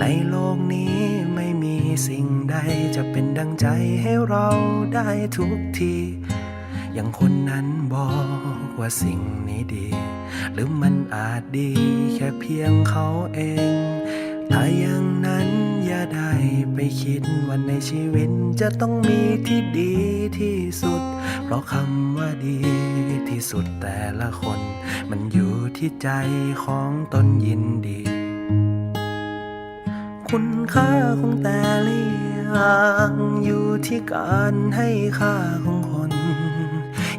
ในโลกนี้ไม่มีสิ่งใดจะเป็นดังใจให้เราได้ทุกที อย่างคนนั้นบอกว่าสิ่งนี้ดี หรือมันอาจดีแค่เพียงเขาเองถ้าอย่างนั้นอย่าได้ไปคิดว่าในชีวิตจะต้องมีที่ดีที่สุด เพราะคำว่าดีที่สุดแต่ละคน มันอยู่ที่ใจของตนยินดี คุณค่าของแต่ละอย่างอยู่ที่การให้ค่าของคน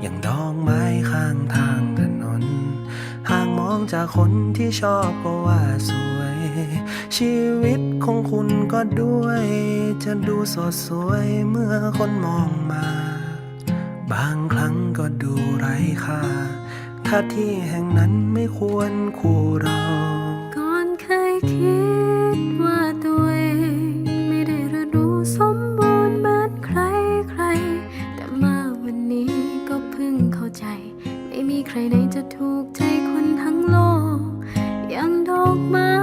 อย่างดอกไม้ข้างทางถนน หากมองจากคนที่ชอบก็ว่าสวย ชีวิตของคุณก็ด้วย จะดูสดสวยเมื่อคนมองมา บางครั้งก็ดูไร้ค่า ถ้าที่แห่งนั้นไม่ควรคู่เรา ไม่มีใครไหนจะถูกใจคนทั้งโลก อย่างดอกไม้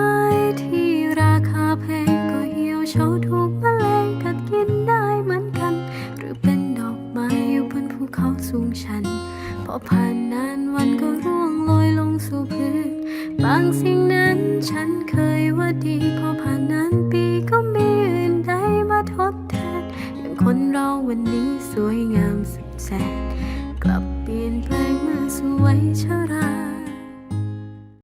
ที่ราคาแพงก็เหี่ยวเฉาถูกแมลงกัดกินได้เหมือนกัน หรือเป็นดอกไม้อยู่บนภูเขาสูงชัน พอผ่านนานวันก็ร่วงโรยลงสู่พื้น บางสิ่งนั้นฉันเคยว่าดีพอผ่านนานปีก็มีอื่นใดมาทดแทนอย่างคนเราวันนี้สวยงามสุดแสนกลับ ลี่ยนแปลงมาสวยชรา